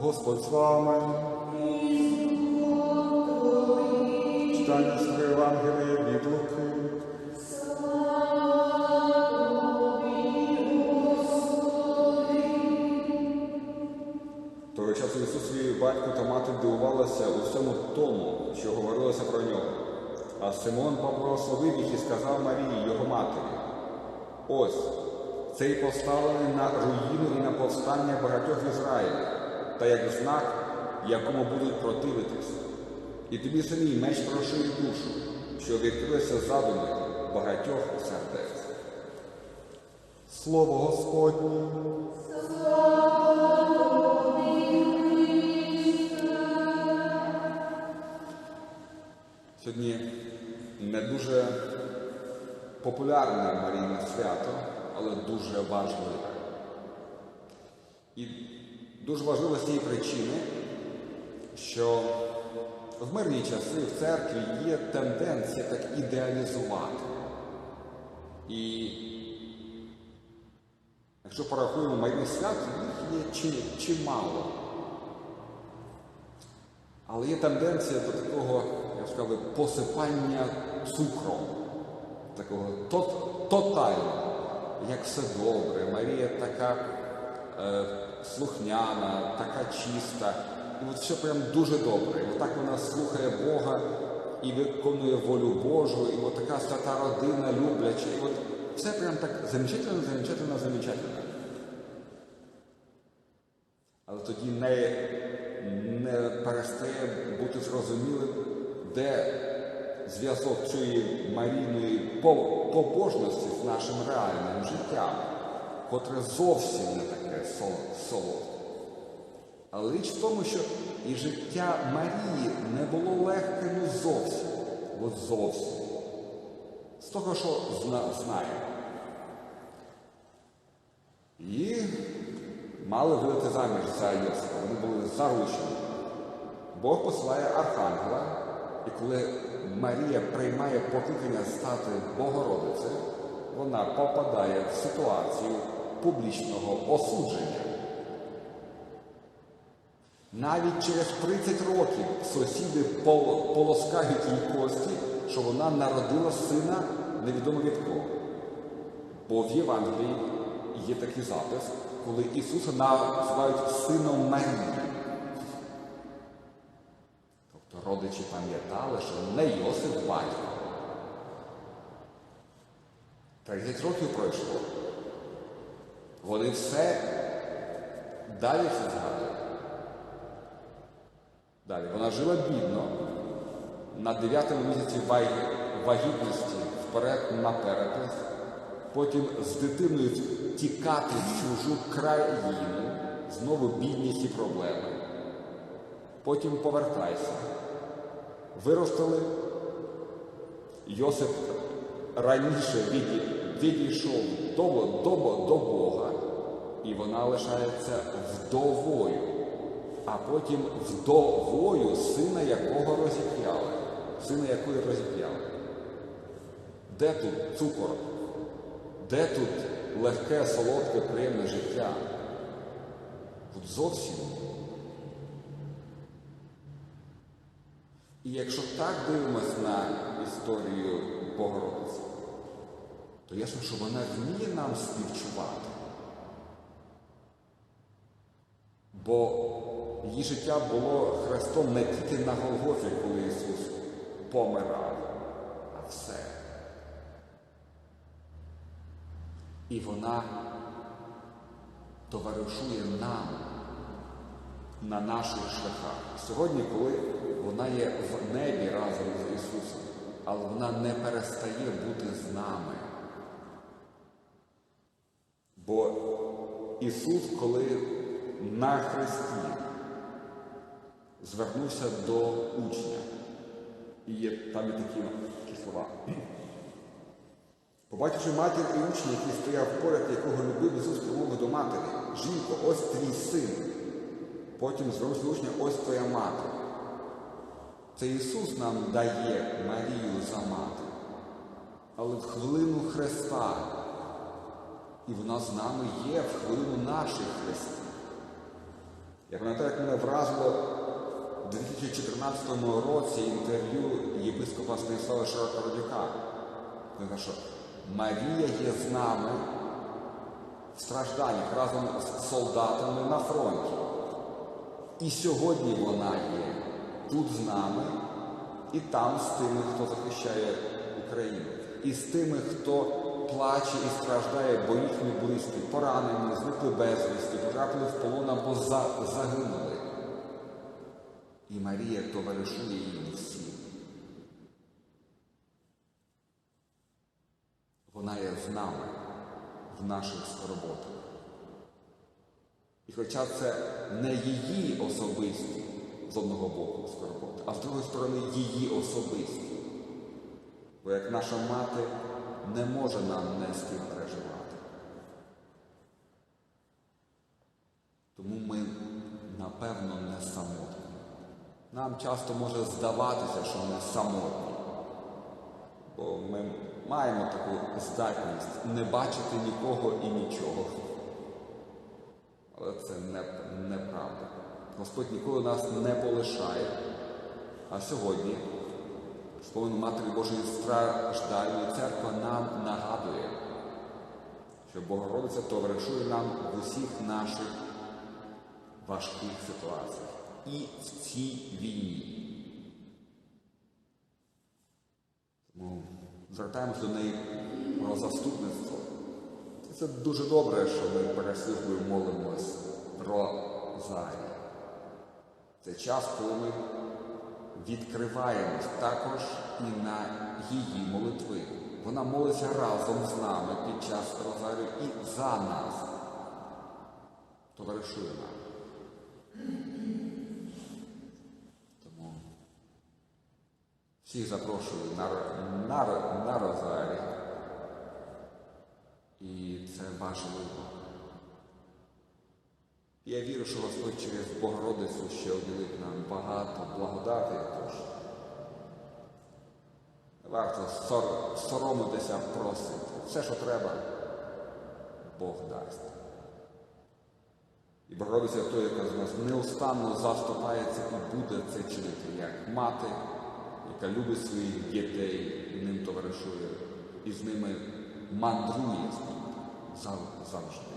Господь з вами. Читання з Євангелія від Луки. Того часу Ісусові батько та мати дивувалися усьому тому, що говорилося про нього. А Симон поблагословив їх і сказав Марії, його матері. Ось цей поставлений на руїну і на повстання багатьох в Ізраїлі, та як знак, якому будуть противитись. І тобі самій меч прошиє душу, що відкрилися задуми багатьох сердець. Слово Господнє. Сьогодні не дуже популярне Марійне свято, але дуже важливе. І дуже важливо з тієї причини, що в мирні часи в церкві є тенденція так ідеалізувати. І якщо порахуємо Марійне свято, їх є чимало. Але є тенденція до такого, я б сказав, посипання цукром, такого тотального, як все добре. Марія така е, слухняна, така чиста. І от все прям дуже добре. І отак вона слухає Бога і виконує волю Божу, і от така свята родина, любляча. І от все прям так замечательно, замечательно, замечательно. Але тоді не, не перестає бути зрозумілим, де зв'язок цієї марійної побожності з нашим реальним життям, котре зовсім не таке сол- солодке. Але річ в тому, що і життя Марії не було легке ну зовсім, от зовсім. З того, що зна, знає. І мали видати заміж за Йосипа. Вони були заручені. Бог посилає архангела, і коли Марія приймає покликання стати Богородицею, вона попадає в ситуацію публічного осудження. Навіть через 30 років сусіди полоскають їй кості, що вона народила сина невідомо від кого. Бо в Євангелії є такий запис, коли Ісуса називають сином Марії. Родичі пам'ятали, що не Йосиф батько. 30 років пройшло. Вони все далі все згадують. Далі, вона жила бідно, на 9 місяці вагітності вперед наперед, потім з дитиною тікати в чужу країну, знову бідність і проблеми. Потім повертайся. Виростили. Йосип раніше відійшов до, до, до Бога, і вона лишається вдовою, а потім вдовою сина якого розіп'яли, сина якої розіп'яли. Де тут цукор? Де тут легке, солодке, приємне життя? Тут зовсім. І якщо так дивимося на історію Богородиці, то ясно, що вона вміє нам співчувати. Бо її життя було хрестом не тільки на Голгофі, коли Ісус помирав, а все. І вона товаришує нам на наших шляхах. Сьогодні, коли вона є в небі разом з Ісусом, але вона не перестає бути з нами. Бо Ісус, коли на Христі звернувся до учня, і є, там такі, такі слова. Побачивши матір і учня, який стояв поряд, якого любив Ісус, промовив до матері, жінко, ось твій син. Потім звернувся до ось твоя мати. Це Ісус нам дає Марію за мати. Але в хвилину Христа, і вона з нами є в хвилину наших хрестів. Я пам'ятаю, як мене вразило у 2014 році інтерв'ю єпископа Станіслава Широкородюка. Він каже, що Марія є з нами в стражданнях разом з солдатами на фронті. І сьогодні вона є тут з нами і там з тими, хто захищає Україну, і з тими, хто плаче і страждає, бо їхні близькі поранені, зникли безвісті, потрапили в полон або загинули. І Марія товаришує їм всім. Вона є з нами в наших скорботах. І хоча це не її особисті з одного боку скорботи, а з другої сторони її особисті. Бо як наша мати не може нам не з ким переживати. Тому ми, напевно, не самотні. Нам часто може здаватися, що ми самотні. Бо ми маємо таку здатність не бачити нікого і нічого. Але це не, неправда. Господь ніколи нас не полишає. А сьогодні, сповнену Матері Божої страждальної церква нам нагадує, що Богородиця товаришує нам в усіх наших важких ситуаціях і в цій війні. Тому звертаємось до неї про заступництво. Це дуже добре, що ми перед молимось про Зарі. Це час, коли ми відкриваємось також і на її молитви. Вона молиться разом з нами під час Розарію і за нас. Товаришує нам. Тому всіх запрошую на, на, на Розарій. Важливо. Я вірю, що Господь через Богородицю ще уділить нам багато благодати, тож варто сор- соромитися просити. Все, що треба, Бог дасть. І Богородиця той, яка з нас неустанно заступається і буде це чинити, як мати, яка любить своїх дітей і ним товаришує, і з ними мандрує з ними зав- завжди.